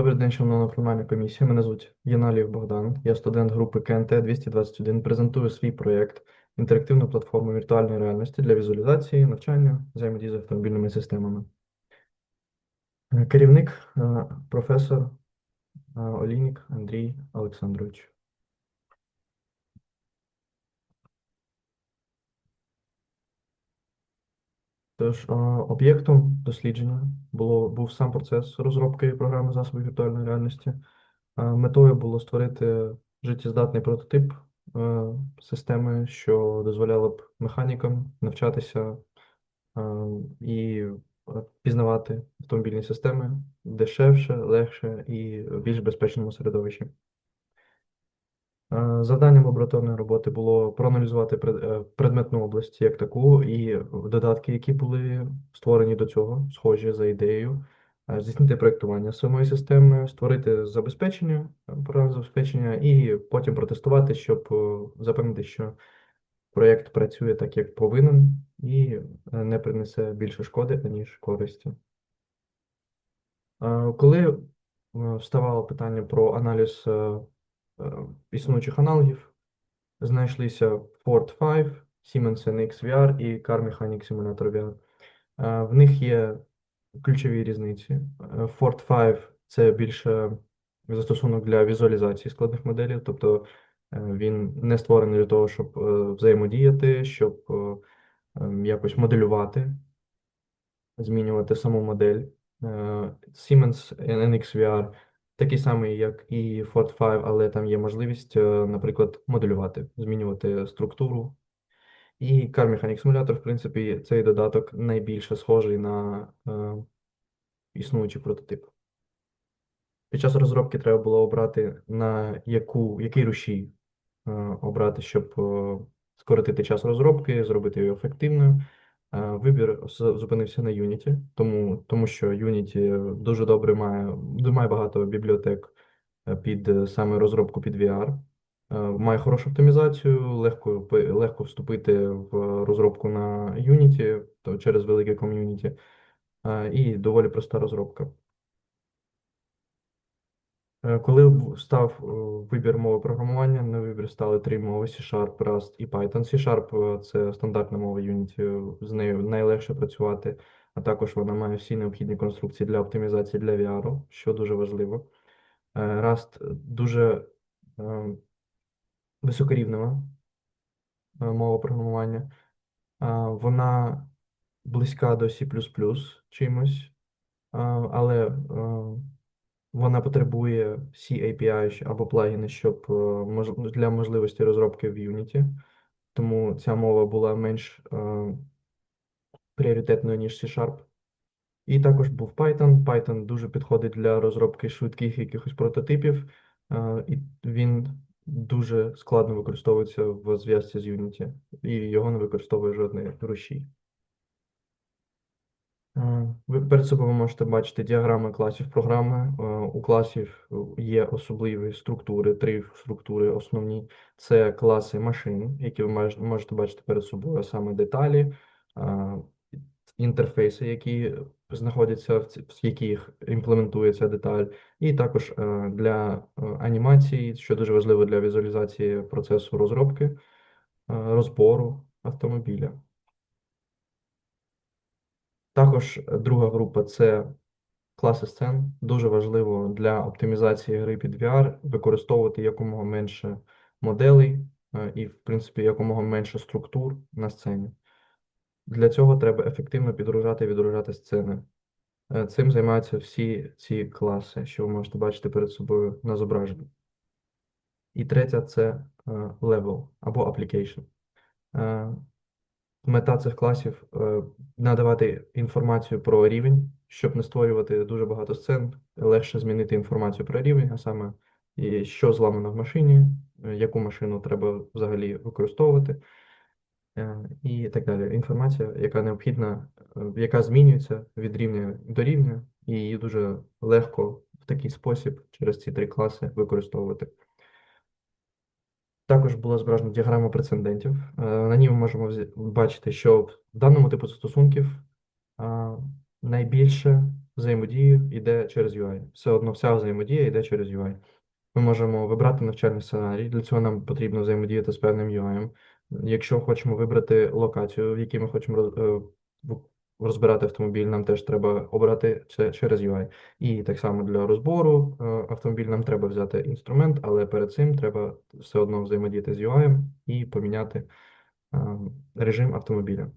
Добрий день, шановна формальна комісія. Мене звуть Єналієв Богдан. Я студент групи КНТ 221. Презентую свій проєкт інтерактивну платформу віртуальної реальності для візуалізації, навчання, взаємодії з автомобільними системами. Е, Керівник е, професор Олінік Олійник Андрій Олександрович. Тож, об'єктом дослідження було, був сам процес розробки програми засобів віртуальної реальності. Метою було створити життєздатний прототип системи, що дозволяла б механікам навчатися і пізнавати автомобільні системи дешевше, легше і в більш безпечному середовищі. Е, Завданням лабораторної роботи було проаналізувати е, предметну область як таку і додатки, які були створені до цього, схожі за ідеєю, е, здійснити проєктування самої системи, створити забезпечення, програмне забезпечення, і потім протестувати, щоб запевнити, що проєкт працює так, як повинен, і не принесе більше шкоди, аніж користі. Коли вставало питання про аналіз існуючих аналогів, знайшлися Ford 5, Siemens NX VR і Car Mechanic Simulator VR. Е, В них є ключові різниці. Е, Ford 5 – це більше застосунок для візуалізації складних моделей, тобто е, він не створений для того, щоб е, взаємодіяти, щоб е, ем, якось моделювати, змінювати саму модель. Е, Siemens NX VR такий самий, як і Ford 5, але там є можливість, е, наприклад, моделювати, змінювати структуру. І Car Mechanic Simulator, в принципі, цей додаток найбільше схожий на е, існуючий прототип. Під час розробки треба було обрати, на яку, який рушій е, обрати, щоб е, скоротити час розробки, зробити її ефективною. Е, Вибір зупинився на Unity, тому, тому що Unity дуже добре має, має багато бібліотек е, під е, саме розробку під VR. Е, Має хорошу оптимізацію, легко, легко вступити в розробку на Unity то через велике ком'юніті, е, і доволі проста розробка. Е, Коли став е, вибір мови програмування, на вибір стали три мови: C-Sharp, Rust і Python. C-Sharp е, – це стандартна мова Unity, з нею найлегше працювати, а також вона має всі необхідні конструкції для оптимізації для VR, що дуже важливо. Rust дуже високорівнева мова програмування. Вона близька до C++ чимось, але вона потребує C API або плагіни, щоб е, для можливості розробки в Unity. Тому ця мова була менш е, пріоритетною, ніж C-Sharp. І також був Python. Python дуже підходить для розробки швидких якихось прототипів, е, і він дуже складно використовується в зв'язці з Unity, і його не використовує жодний рушій. Е, Ви перед собою можете бачити діаграми класів програми. Е, У класів є особливі структури, три структури основні. Це класи машин, які ви можете бачити перед собою, саме деталі, е, інтерфейси, які знаходяться в яких імплементується деталь, і також для анімації, що дуже важливо для візуалізації процесу розробки, розбору автомобіля. Також е, друга група це класи сцен. Дуже важливо для оптимізації гри під VR використовувати якомога менше моделей е, і, в принципі, якомога менше структур на сцені. Для цього треба ефективно підгружати і відгружати сцени. Е, Цим займаються всі ці класи, що ви можете бачити перед собою на зображенні. І третя це level або application. Мета цих класів е, надавати інформацію про рівень, щоб не створювати дуже багато сцен, легше змінити інформацію про рівень, а саме що зламано в машині, е, яку машину треба взагалі використовувати, е, і так далі. Інформація, яка необхідна, яка змінюється від рівня до рівня, і її дуже легко в такий спосіб через ці три класи використовувати. Також була зображена діаграма прецедентів. Е, На ній ми можемо бачити, що в даному типу застосунків найбільше взаємодії йде через UI. Все одно вся взаємодія йде через UI. Ми можемо вибрати навчальний сценарій. Для цього нам потрібно взаємодіяти з певним UI. Якщо хочемо вибрати локацію, в якій ми хочемо е, розбирати автомобіль, нам теж треба обрати це через UI. І так само для розбору е, автомобіль нам треба взяти інструмент, але перед цим треба все одно взаємодіяти з UI і поміняти е, режим автомобіля.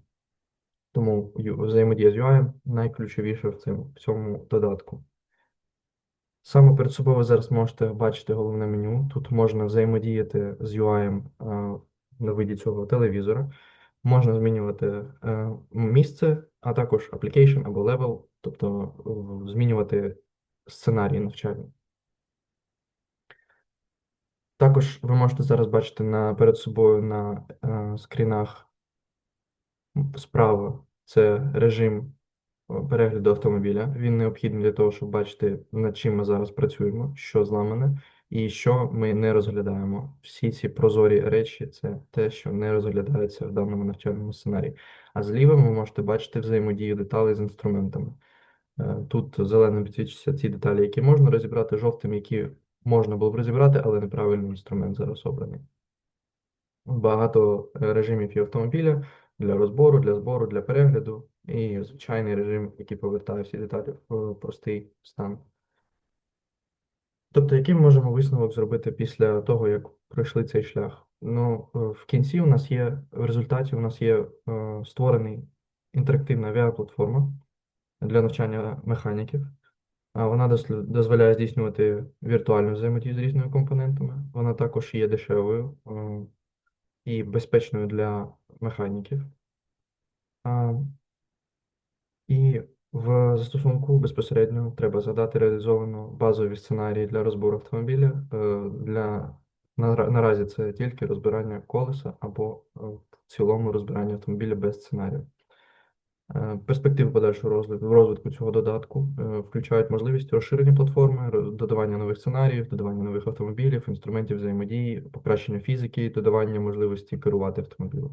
Тому взаємодія з UI найключовіше в цьому, в цьому додатку. Саме перед собою зараз можете бачити головне меню. Тут можна взаємодіяти з UI на виді цього телевізора. Можна змінювати е, місце, а також application або level, тобто змінювати сценарій навчання. Також ви можете зараз бачити на, перед собою на е, скрінах справа це режим перегляду автомобіля. Він необхідний для того, щоб бачити, над чим ми зараз працюємо, що зламане, і що ми не розглядаємо. Всі ці прозорі речі це те, що не розглядається в даному навчальному сценарії. А зліва ви можете бачити взаємодію деталей з інструментами. Е, Тут зеленим підсвічуються ті деталі, які можна розібрати, жовтим, які можна було б розібрати, але неправильний інструмент зараз обраний. Багато режимів є автомобіля для розбору, для збору, для перегляду і звичайний режим, який повертає всі деталі в е, простий стан. Тобто, який ми можемо висновок зробити після того, як пройшли цей шлях? Ну, е, в кінці у нас є, в результаті у нас є е, створений інтерактивна VR-платформа для навчання механіків. Вона дозволяє здійснювати віртуальну взаємодію з різними компонентами. Вона також є дешевою е, і безпечною для механіків. І в застосунку безпосередньо треба згадати реалізовано базові сценарії для розбору автомобіля. Е, Для наразі це тільки розбирання колеса або е, в цілому розбирання автомобіля без сценарію. Е, Перспективи подальшого розвитку, розвитку цього додатку включають можливість розширення платформи, додавання нових сценаріїв, додавання нових автомобілів, інструментів взаємодії, покращення фізики, додавання можливості керувати автомобілем.